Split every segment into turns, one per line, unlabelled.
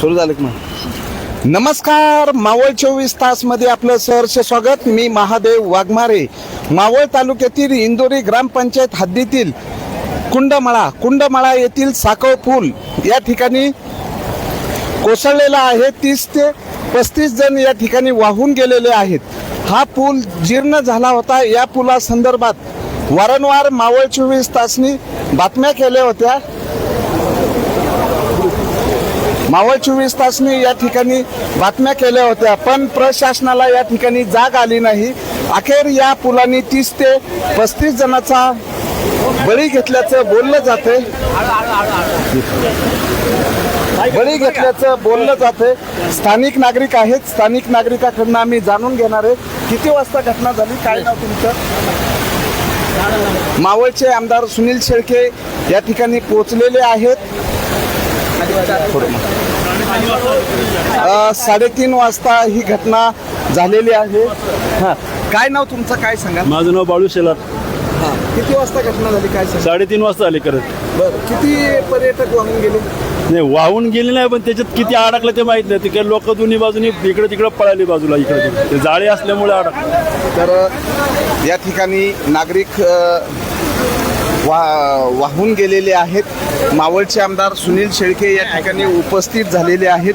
सुरू झालं की मग? नमस्कार मावळ चोवीस तासमध्ये आपलं सहर्ष स्वागत. मी महादेव वाघमारे. मावळ तालुक्यातील इंदोरी ग्रामपंचायत हद्दीतील कुंडमळा कुंडमळा येथील साखळ पूल या ठिकाणी कोसळलेला आहे. तीस ते पस्तीस जण या ठिकाणी वाहून गेलेले आहेत. हा पूल जीर्ण झाला होता. या पुलासंदर्भात वारंवार मावळ चोवीस तासनी बातम्या केल्या होत्या. मावळ चोवीस तासनी या ठिकाणी बातम्या केल्या होत्या पण प्रशासनाला या ठिकाणी जाग आली नाही. अखेर या पुलाने तीस ते पस्तीस जणांचा बळी घेतल्याचं बोललं जाते बळी घेतल्याचं बोललं जाते स्थानिक नागरिक आहेत स्थानिक नागरिकाकडनं आम्ही जाणून घेणार आहे. किती वाजता घटना झाली? काय नाव तुमचं? मावळचे आमदार सुनील शेळके या ठिकाणी पोहोचलेले आहेत. साडेतीन वाजता ही घटना झालेली आहे. हा. काय नाव तुमचं? काय सांगा
माझं नाव बाळू शेलार.
किती वाजता घटना झाली? काय सांगा
साडेतीन वाजता आले करत
बरं. किती पर्यटक वाहून गेले?
नाही वाहून गेले नाही पण त्याच्यात किती अडकलं ते माहीत नाही. ते काही लोक दोन्ही बाजूनी इकडे तिकडे पळाली बाजूला इकडे तिकडे ते जाळे असल्यामुळे अडकलं.
तर या ठिकाणी नागरिक अ, वा वाहून गेलेले आहेत. मावळचे आमदार सुनील शेळके या ठिकाणी उपस्थित झालेले आहेत.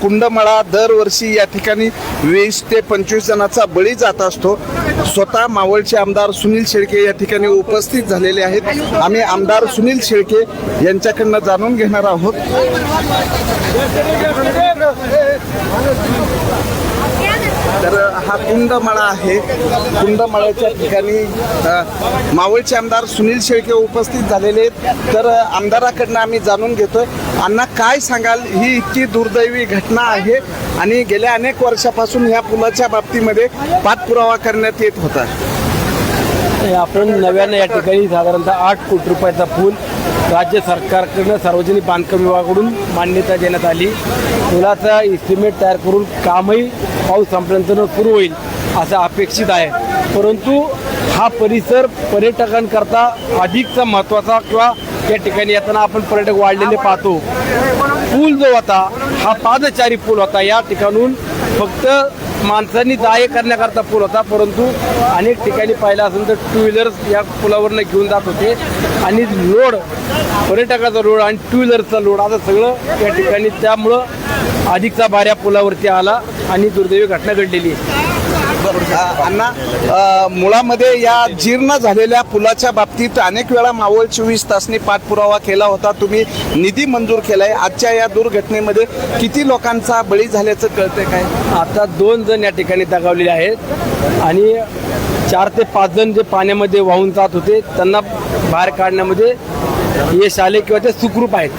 कुंडमळा दरवर्षी या ठिकाणी वीस ते पंचवीस जणांचा बळी जात असतो. स्वतः मावळचे आमदार सुनील शेळके या ठिकाणी उपस्थित झालेले आहेत. आम्ही आमदार सुनील शेळके यांच्याकडनं जाणून घेणार आहोत. तर हा कुंडमळा आहे. कुंडमळ्याच्या ठिकाणी मावळचे आमदार सुनील शेळके उपस्थित झालेले आहेत. तर आमदाराकडनं आम्ही जाणून घेतोय. अण्णा काय सांगाल? ही इतकी दुर्दैवी घटना आहे आणि गेल्या अनेक वर्षापासून ह्या पुलाच्या बाबतीमध्ये पाठपुरावा करण्यात येत होता.
आपण नव्यानं या ठिकाणी साधारणतः आठ कोटी रुपयाचा पूल राज्य सरकारकडनं सार्वजनिक बांधकाम विभागाकडून मान्यता देण्यात आली. पुलाचा इस्टिमेट तयार करून कामही पाऊस संपल्यानंतर सुरू होईल असं अपेक्षित आहे. परंतु हा परिसर पर्यटकांकरता अधिकचा महत्त्वाचा किंवा या ठिकाणी येताना आपण पर्यटक वाढलेले पाहतो. पूल जो होता हा पादचारी पूल होता. या ठिकाणून फक्त माणसांनी जाय करण्याकरता पूल होता परंतु अनेक ठिकाणी पाहिलं असेल तर टू व्हीलर्स या पुलावरनं घेऊन जात होते. आणि लोड पर्यटकाचा लोड आणि टू व्हीलरचा लोड असं सगळं या ठिकाणी त्यामुळं अधिकचा भार या पुलावरती आला आणि दुर्दैवी घटना घडलेली
अण्णा मुळामध्ये या जीर्ण झालेल्या पुलाच्या बाबतीत अनेक वेळा मावळ चोवीस तासनी पाठपुरावा केला होता. तुम्ही निधी मंजूर केलाय. आजच्या या दुर्घटनेमध्ये किती लोकांचा बळी झाल्याचं कळतंय काय?
आता दोन जण या ठिकाणी दगावलेले आहेत. आणि चार ते पाच जण जे पाण्यामध्ये वाहून जात होते त्यांना बाहेर काढण्यामध्ये यश आले किंवा ते सुखरूप आहेत.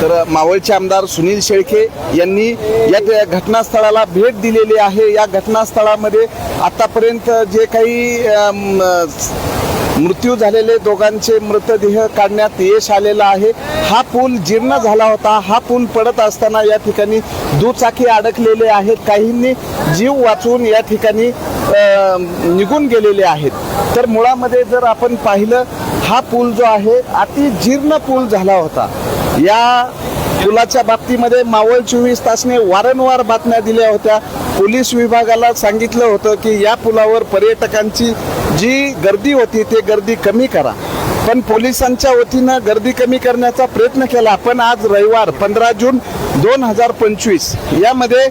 तर मावळचे आमदार सुनील शेळके यांनी या घटनास्थळाला भेट दिलेली आहे. या घटनास्थळामध्ये आतापर्यंत जे काही मृत्यू झालेले दोघांचे मृतदेह काढण्यात यश आलेलं आहे. हा पूल जीर्ण झाला होता. हा पूल पडत असताना या ठिकाणी दुचाकी अडकलेले आहेत. काहींनी जीव वाचून या ठिकाणी निघून गेलेले आहेत. तर मुळामध्ये जर आपण पाहिलं हा पूल जो आहे अति जीर्ण पूल झाला होता. या पुलाच्या बाबतीमध्ये मावळ चोवीस तासने वारंवार बातम्या दिल्या होत्या. पोलीस विभागाला सांगितलं होतं की या पुलावर पर्यटकांची जी गर्दी होती ते गर्दी कमी करा. पण पोलिसांच्या वतीनं गर्दी कमी करण्याचा प्रयत्न केला. पण आज रविवार पंधरा जून दोन हजार पंचवीस. यामध्ये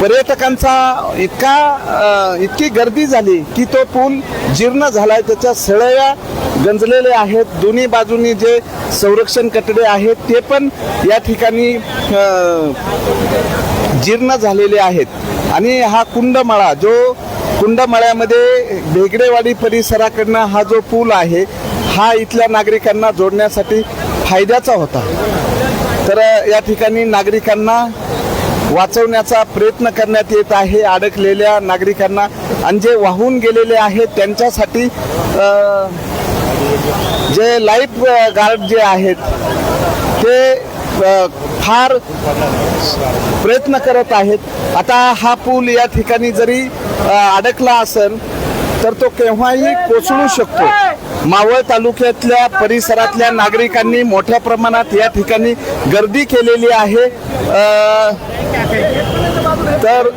पर्यटकांचा इतका इतकी गर्दी झाली की तो पूल जीर्ण झालाय. त्याच्या सळया गंजलेले आहेत. दोन्ही बाजूनी जे संरक्षण कटडे आहेत ते पण या ठिकाणी जीर्ण झालेले आहेत. आणि हा कुंडमळा जो कुंडमळ्यामध्ये भेगडेवाडी परिसराकडनं हा जो पूल आहे हा इथल्या नागरिकांना जोडण्यासाठी फायद्याचा होता. तर या ठिकाणी नागरिकांना वाचवण्याचा प्रयत्न करण्यात येत आहे. अडकलेल्या नागरिकांना आणि जे वाहून गेलेले आहेत त्यांच्यासाठी जे लाईफ गार्ड जे आहेत ते फार प्रयत्न करत आहेत. आता हा पूल या ठिकाणी जरी अडकला असेल तर तो केव्हाही कोसळू शकतो. मावळ तालुक्यातल्या परिसरातल्या नागरिकांनी मोठ्या प्रमाणात या ठिकाणी गर्दी केलेली आहे. तर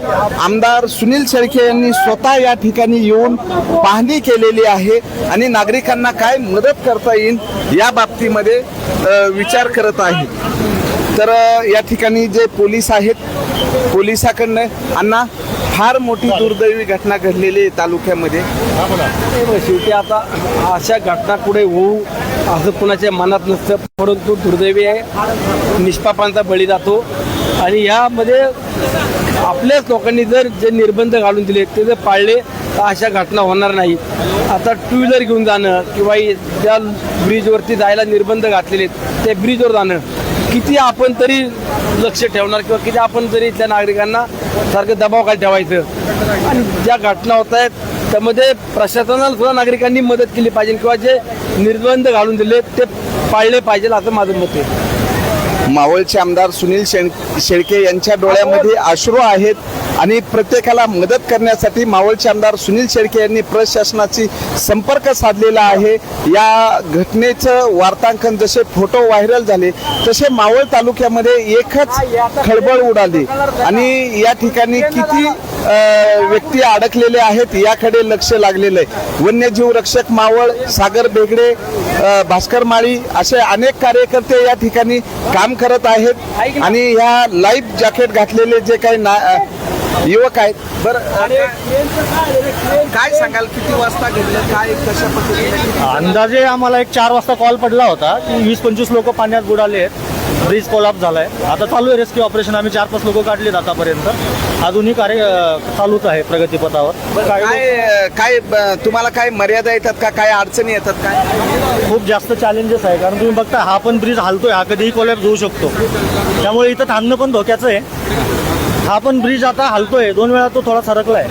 आमदार सुनील शेळके यांनी स्वतः या ठिकाणी येऊन पाहणी केलेली आहे आणि नागरिकांना काय मदत करता येईल या बाबतीमध्ये विचार करत आहे. तर या ठिकाणी जे पोलीस आहेत पोलिसाकडनं अण्णा फार मोठी दुर्दैवी घटना घडलेली आहे तालुक्यामध्ये.
शेवटी आता अशा घटना पुढे होऊ असं कुणाच्या मनात नसतं परंतु दुर्दैवी आहे. निष्पापांचा बळी जातो. आणि यामध्ये आपल्याच लोकांनी जर जे निर्बंध घालून दिले ते जर पाळले तर अशा घटना होणार नाही. आता टू व्हीलर घेऊन जाणं किंवा ज्या ब्रिजवरती जायला निर्बंध घातलेले आहेत, त्या ब्रिजवर जाणं किती आपण तरी लक्ष ठेवणार किंवा किती आपण तरी त्या नागरिकांना सारखं दबाव काय ठेवायचं? आणि ज्या घटना होत आहेत त्यामध्ये प्रशासनाला सुद्धा नागरिकांनी मदत केली पाहिजे किंवा जे निर्बंध घालून दिले ते पाळले पाहिजे असं माझं मत आहे.
मावळचे आमदार सुनील शेण शेळके यांच्या डोळ्यामध्ये अश्रू आहेत आणि प्रत्येकाला मदत करण्यासाठी मावळचे आमदार सुनील शेळके यांनी प्रशासनाची संपर्क साधलेला आहे. या घटनेचं वार्तांकन जसे फोटो व्हायरल झाले तसे मावळ तालुक्यामध्ये एकच खळबळ उडाली. आणि या ठिकाणी किती व्यक्ती अडकलेले आहेत याकडे लक्ष लागलेलं आहे. वन्यजीव रक्षक मावळ सागर बेगडे भास्कर माळी असे अनेक कार्यकर्ते या ठिकाणी काम करत आहेत. आणि ह्या लाईफ जॅकेट घातलेले जे काही ना युवक आहेत. बरं काय सांगाल किती वाजता घडलं काय कशा पद्धतीने?
अंदाजे आम्हाला एक चार वाजता कॉल पडला होता की वीस पंचवीस लोक पाण्यात बुडाले आहेत. ब्रिज कोलाप झालाय. आता चालू आहे रेस्क्यू ऑपरेशन आम्ही चार पाच लोक काढलेत आतापर्यंत. अजूनही कार्य चालूच आहे प्रगतीपथावर
काय काय ब- तुम्हाला काय मर्यादा येतात का? काय अडचणी येतात काय
खूप जास्त चॅलेंजेस आहे. कारण तुम्ही बघता हा पण ब्रिज हालतोय. हा कधीही कोलॅप होऊ शकतो. त्यामुळे इथं थांबणं पण धोक्याचं आहे. हा पण ब्रिज आता हालतोय. दोन वेळा तो थोडा सरकलाय.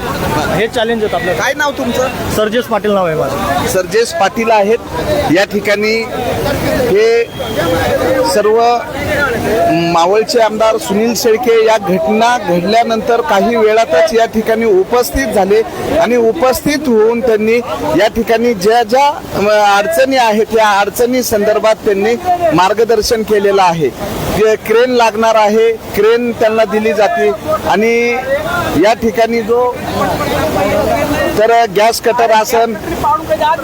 हे चॅलेंज आहेत आपल्याला.
काय नाव तुमचं?
सर्जेस पाटील नाव आहे माझं.
सरजेश पाटील आहेत. या ठिकाणी हे सर्व मावळचे आमदार सुनील शेळके या घटना घडल्यानंतर काही वेळातच या ठिकाणी उपस्थित झाले आणि उपस्थित होऊन त्यांनी या ठिकाणी ज्या ज्या अडचणी आहेत या अडचणी संदर्भात त्यांनी मार्गदर्शन केलेलं आहे. क्रेन लागणार आहे क्रेन त्यांना दिली जाते. आणि या ठिकाणी जो तर गॅस कटर आसन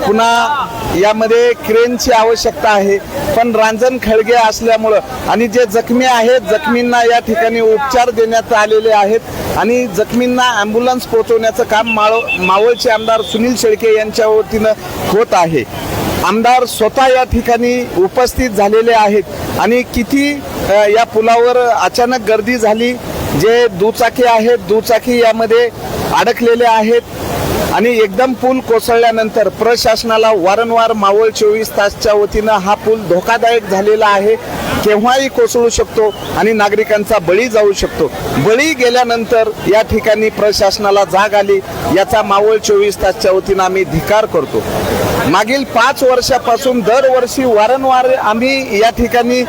पुन्हा यामध्ये क्रेनची आवश्यकता आहे. पण रांजण खळगे असल्यामुळं आणि जे जखमी आहेत जखमींना या ठिकाणी उपचार देण्यात आलेले आहेत आणि जखमींना ॲम्ब्युलन्स पोहोचवण्याचं काम माळ मावळचे आमदार सुनील शेळके यांच्या वतीनं होत आहे. आमदार स्वतः या ठिकाणी उपस्थित झालेले आहेत आणि किती या पुलावर अचानक गर्दी झाली जे दुचाकी आहेत दुचाकी यामध्ये अडकलेले आहेत आणि एकदम पूल कोसळल्यानंतर प्रशासनाला वारंवार मावळ चोवीस तासच्या वतीनं हा पूल धोकादायक झालेला आहे. केव्हाही कोसळू शकतो आणि नागरिकांचा बळी जाऊ शकतो. बळी गेल्यानंतर या ठिकाणी प्रशासनाला जाग आली. याचा मावळ चोवीस तासच्या वतीनं आम्ही धिकार करतो. मागील पाच वर्षापासून दरवर्षी वारंवार आम्ही या ठिकाणी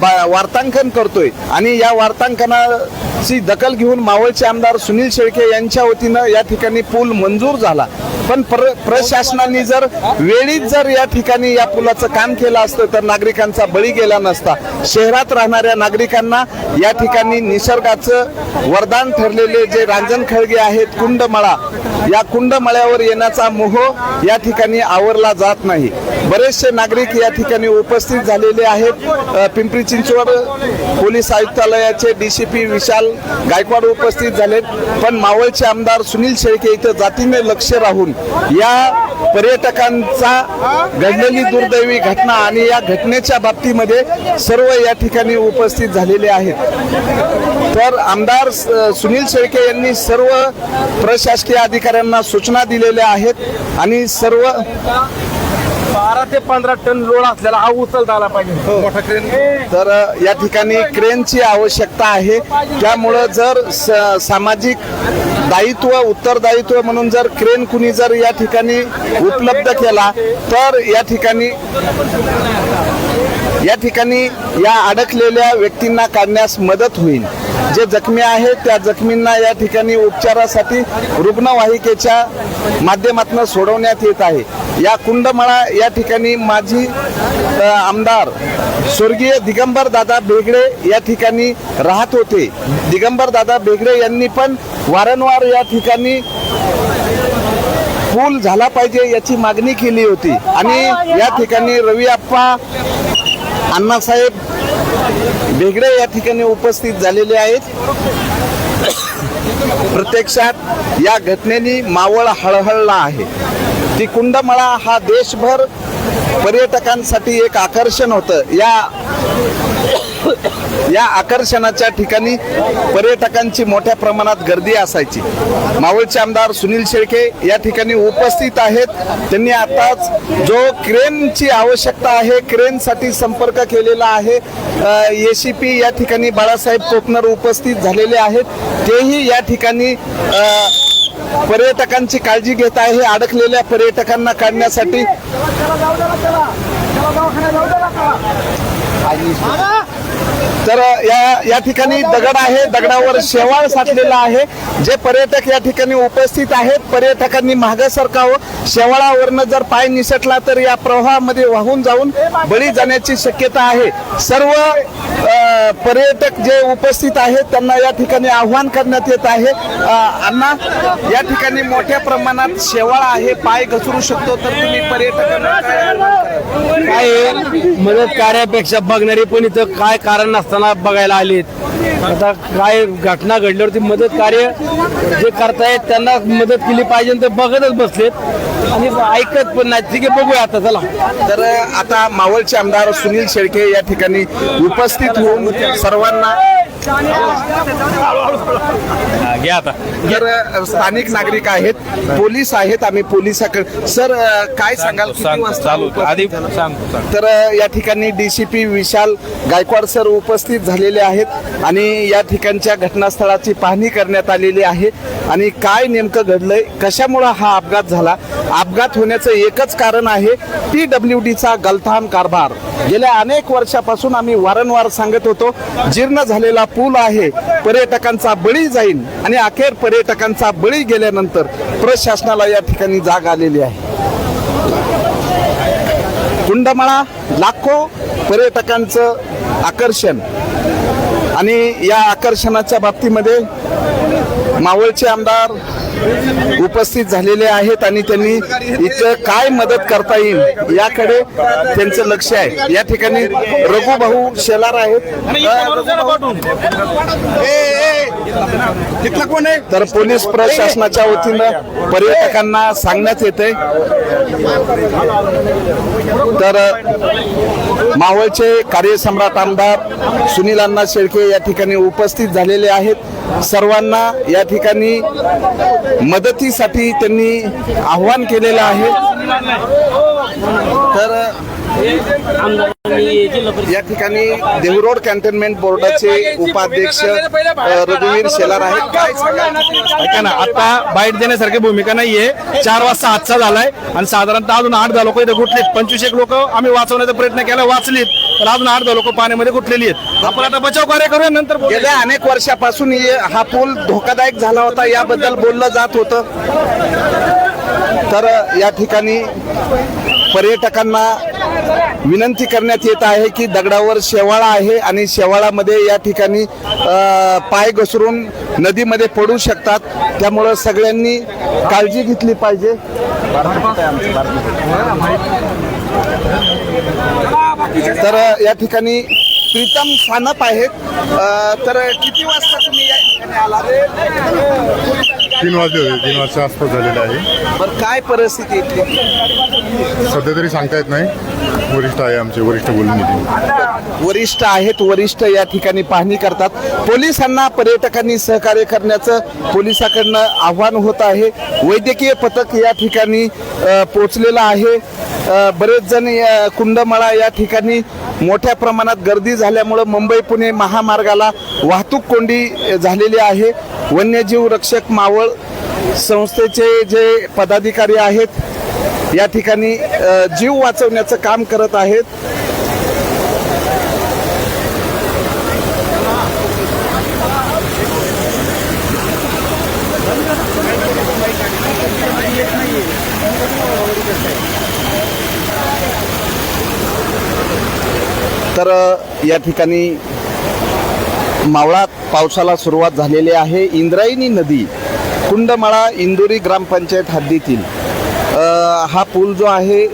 बा- वार्तांकन करतोय. आणि या वार्तांकनाची दखल घेऊन मावळचे आमदार सुनील शेळके यांच्या वतीनं या ठिकाणी पूल मंजूर झाला. पण प्र प्रशासनाने जर वेळीच जर या ठिकाणी या पुलाचं काम केलं असतं तर नागरिकांचा बळी गेला नसता. शहरात राहणाऱ्या नागरिकांना या ठिकाणी निसर्गाचं वरदान ठरलेले जे रांजण खळगे आहेत कुंडमळा या कुंडमळ्यावर येण्याचा मोह या ठिकाणी आवरला जात नाही. बरेचसे नागरिक या ठिकाणी उपस्थित झालेले आहेत. पिंपरी चिंचवड पोलीस आयुक्तालयाचे डीसीपी विशाल गायकवाड उपस्थित झालेत. पण मावळचे आमदार सुनील शेळके इथं जातीने लक्ष राहून या पर्यटकांचा घडलेली दुर्दैवी घटना आणि या घटनेच्या बाबतीमध्ये सर्व या ठिकाणी उपस्थित झालेले आहेत. तर आमदार सुनील शेळके यांनी सर्व प्रशासकीय अधिकाऱ्यांना सूचना दिलेल्या आहेत आणि सर्व
बारा ते पंधरा टन लोड असलेला हा उचलता आला पाहिजे. मोठा क्रेन
तर या ठिकाणी क्रेनची आवश्यकता आहे. त्यामुळं जर स- सामाजिक दायित्व उत्तरदायित्व म्हणून जर क्रेन कुणी जर या ठिकाणी उपलब्ध केला तर या ठिकाणी या ठिकाणी या अडकलेल्या व्यक्तींना काढण्यास मदत होईल. जे जखमी आहेत त्या जखमींना या ठिकाणी उपचारासाठी रुग्णवाहिकेच्या माध्यमातून सोडवण्यात येत आहे. या कुंडमळा या ठिकाणी माजी आमदार स्वर्गीय दिगंबर दादा बेगडे या ठिकाणी राहत होते. दिगंबर दादा बेगडे यांनी पण वारंवार या ठिकाणी पूल झाला पाहिजे याची मागणी केली होती. आणि या ठिकाणी रवी आप्पा अण्णासाहेब बेगडे या ठिकाणी उपस्थित झालेले आहेत. प्रत्यक्षात या घटनेने मावळ हळहळला आहे. ती कुंडमळा हा देशभर पर्यटकांसाठी एक आकर्षण होतं. या या आकर्षणाच्या ठिकाणी पर्यटकांची मोठ्या प्रमाणात गर्दी असायची. मावळचे आमदार सुनील शेळके या ठिकाणी उपस्थित आहेत. त्यांनी आताच जो क्रेनची आवश्यकता आहे क्रेनसाठी संपर्क केलेला आहे ए सी पी या ठिकाणी बाळासाहेब कोकनर उपस्थित झालेले आहेत. तेही या ठिकाणी पर्यटकांची काळजी घेत आहे. अडकलेल्या पर्यटकांना काढण्यासाठी तर या या ठिकाणी दगड आहे दगडावर शेवाळ साठलेला आहे. जे पर्यटक या ठिकाणी उपस्थित आहेत पर्यटकांनी मागं सरकावं. शेवाळावरनं जर पाय निसटला तर या प्रवाहामध्ये वाहून जाऊन बळी जाण्याची शक्यता आहे. सर्व पर्यटक जे उपस्थित आहेत त्यांना या ठिकाणी आव्हान करण्यात येत आहे. अण्णा या ठिकाणी मोठ्या प्रमाणात शेवाळ आहे पाय घसरू शकतो तर तुम्ही पर्यटकांना काय
मदत कार्यापेक्षा बघणारे पण इथं काय कारण नसताना बघायला आलेत आता काय घटना घडल्यावरती मदत कार्य जे करतायत त्यांना मदत केली पाहिजे ते बघतच बसलेत. आणि ऐकत पण नाही ठीक आहे बघूया आता चला.
तर आता मावळचे आमदार सुनील शेळके या ठिकाणी उपस्थित होऊन सर्वांना.
घ्या आता.
तर स्थानिक नागरिक आहेत पोलीस आहेत आम्ही पोलिसाकडे सर काय सांगाल? किती वाजता
चालू आधी
झाला?
सांगतो सांगतो.
तर अ, या ठिकाणी डीसीपी विशाल गायकवाड सर उपस्थित झालेले आहेत आणि या ठिकाणच्या घटनास्थळाची पाहणी करण्यात आलेली आहे. आणि काय नेमकं घडलंय कशामुळं हा अपघात झाला? अपघात होण्याचं एकच कारण आहे पी डब्ल्यू डीचा गलथान कारभार. गेल्या अनेक वर्षापासून आम्ही वारंवार सांगत होतो जीर्ण झालेला पूल आहे पर्यटकांचा बळी जाईल आणि अखेर पर्यटकांचा बळी गेल्यानंतर प्रशासनाला या ठिकाणी जाग आलेली आहे. कुंडमळा लाखो पर्यटकांचं आकर्षण आणि या आकर्षणाच्या बाबतीमध्ये मावळचे आमदार उपस्थित झालेले आहेत आणि त्यांनी इथं काय मदत करता येईल याकडे त्यांचं लक्ष आहे. या ठिकाणी रघु भाऊ शेलार आहेत. तर पोलीस प्रशासनाच्या वतीनं पर्यटकांना सांगण्यात येते तर मावळचे कार्यसम्राट आमदार सुनील अण्णा शेळके या ठिकाणी उपस्थित झालेले आहेत. सर्वांना या ठिकाणी मदतीसाठी त्यांनी आव्हान केलेलं आहे. तर या ठिकाणी देहरोड कॅन्टोन्मेंट बोर्डाचे उपाध्यक्ष रघुवीर शेलार आहेत. काय सांगाल?
ऐका ना आता बाईट देण्यासारखी भूमिका नाहीये. चार वाजता हादसा झालाय आणि साधारणतः अजून आठ दहा लोक इथे गुटलेत पंचवीस एक लोक आम्ही वाचवण्याचा प्रयत्न केला वाचलीत. तर अजून आठ दहा लोक पाण्यामध्ये गुटलेली आहेत. आपण आता बचाव कार्य करूया नंतर बोलूया.
गेल्या अनेक वर्षापासून हा पूल धोकादायक झाला होता याबद्दल बोललं जात होतं. तर या ठिकाणी पर्यटकांना विनंती करण्यात येत आहे की दगडावर शेवाळा आहे आणि शेवाळामध्ये या ठिकाणी पाय घसरून नदीमध्ये पडू शकतात. त्यामुळं सगळ्यांनी काळजी घेतली पाहिजे. तर या ठिकाणी प्रीतम सानप आहेत. तर किती वाजता तुम्ही या ठिकाणी आला
तीन वाजले होते तीन वाजता आसपास झालेलं आहे.
बरं काय परिस्थिती इथली?
सध्या तरी सांगता येत नाही. वरिष्ठ आहे आमचे वरिष्ठ बोलून
वरिष्ठ आहेत वरिष्ठ या ठिकाणी पाहणी करतात. पोलिसांना पर्यटकांनी सहकार्य करण्याचं पोलिसाकडनं आव्हान होत आहे. वैद्यकीय पथक या ठिकाणी अ, पोचलेलं आहे. अ, बरेच जण या कुंडमाळा या ठिकाणी मोठ्या प्रमाणात गर्दी झाल्यामुळं मुंबई पुणे महामार्गाला वाहतूक कोंडी झालेली आहे. वन्यजीव रक्षक मावळ संस्थेचे जे पदाधिकारी आहेत या ठिकाणी जीव वाचवण्याचं काम करत आहेत. तर या ठिकाणी मावळात पावसाला सुरुवात झालेली आहे. इंद्रायणी नदी कुंडमाळा इंदोरी ग्रामपंचायत हद्दीतील. हा पूल जो आहे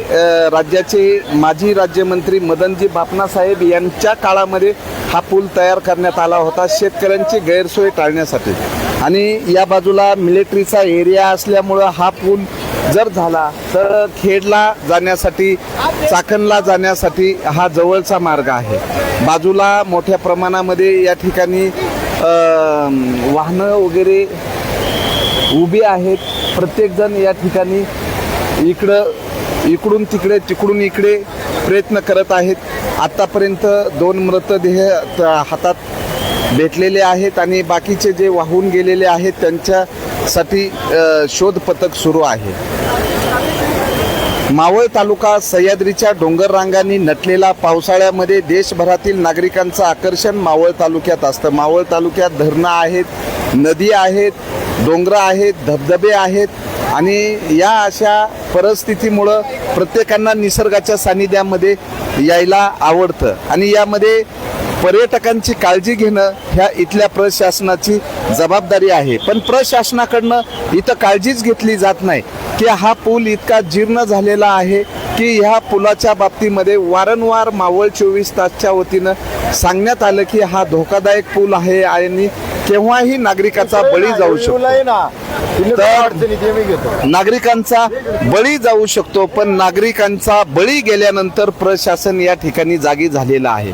राज्याचे माजी राज्यमंत्री मदनजी बापनासाहेब यांच्या काळामध्ये हा पूल तयार करण्यात आला होता. शेतकऱ्यांची गैरसोय टाळण्यासाठी. आणि या बाजूला मिलिटरीचा एरिया असल्यामुळं हा पूल जर झाला तर खेडला जाण्यासाठी चाकणला जाण्यासाठी हा जवळचा मार्ग आहे. बाजूला मोठ्या प्रमाणामध्ये या ठिकाणी वाहनं वगैरे उभी आहेत. प्रत्येकजण या ठिकाणी इकडं इकडून तिकडे तिकडून इकडे प्रयत्न करत आहेत. आत्तापर्यंत दोन मृतदेह हातात भेटलेले आहेत आणि बाकीचे जे वाहून गेलेले आहेत त्यांच्यासाठी शोधपथक शोध पथक सुरू आहे. मावळ तालुका सह्याद्रीच्या डोंगर रांगांनी नटलेला पावसाळ्यामध्ये देशभरातील नागरिकांचं आकर्षण मावळ तालुक्यात असतं. मावळ तालुक्यात धरणं आहेत नदी आहेत डोंगरं आहेत धबधबे आहेत आणि या अशा परिस्थितीमुळं प्रत्येकांना निसर्गाच्या सानिध्यामध्ये यायला आवडतं. आणि यामध्ये पर्यटकांची काळजी घेणं ह्या इथल्या प्रशासनाची जबाबदारी आहे. पण प्रशासनाकडनं इथं काळजीच घेतली जात नाही की हा पूल इतका जीर्ण झालेला आहे की ह्या पुलाच्या बाबतीमध्ये वारंवार मावळ चोवीस तासच्या वतीनं सांगण्यात आलं की हा धोकादायक पूल आहे आणि केव्हाही नागरिकाचा बळी जाऊ शकतो. तर नागरिकांचा बळी जाऊ शकतो पण नागरिकांचा बळी गेल्यानंतर प्रशासन या ठिकाणी जागी झालेलं आहे.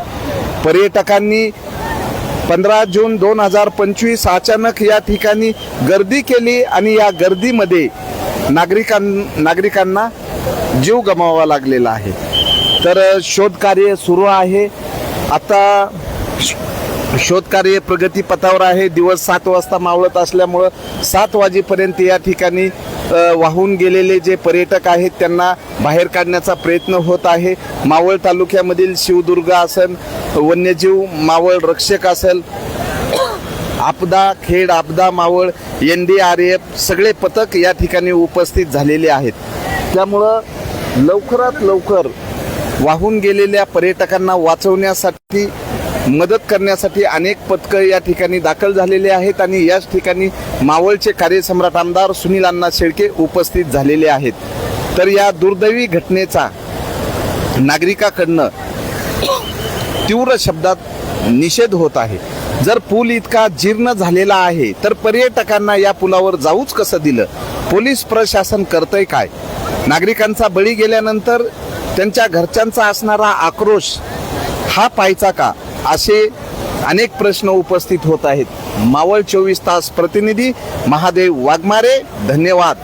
पर्यटकांनी पंधरा जून दोन हजार पंचवीस अचानक या ठिकाणी गर्दी केली आणि या गर्दीमध्ये नागरिकां नागरिकांना जीव गमावा लागलेला आहे. तर शोधकार्य सुरू आहे. आता शोधकार्य प्रगतीपथावर आहे. दिवस सात वाजता मावळत असल्यामुळं सात वाजेपर्यंत या ठिकाणी वाहून गेलेले जे पर्यटक आहेत त्यांना बाहेर काढण्याचा प्रयत्न होत आहे. मावळ तालुक्यामधील शिवदुर्ग असेल वन्यजीव मावळ रक्षक असेल आपदा खेड आपदा Maval N D R F सगळे पथक या ठिकाणी उपस्थित झालेले आहेत. त्यामुळं लवकरात लवकर वाहून गेलेल्या पर्यटकांना वाचवण्यासाठी मदत करण्यासाठी अनेक पथकं या ठिकाणी दाखल झालेले आहेत आणि याच ठिकाणी मावळचे कार्यसम्राट आमदार सुनील अण्णा शेळके उपस्थित झालेले आहेत. तर या दुर्दैवी घटनेचा नागरिकाकडनं तीव्र शब्दात निषेध होत आहे. जर पूल इतका जीर्ण झालेला आहे तर पर्यटकांना या पुलावर जाऊच कसं दिलं? पोलीस प्रशासन करतंय काय? नागरिकांचा बळी गेल्यानंतर त्यांच्या घरच्यांचा असणारा आक्रोश हा पाहायचा का? असे अनेक प्रश्न उपस्थित होत आहेत. मावळ चोवीस तास प्रतिनिधी महादेव वाघमारे धन्यवाद.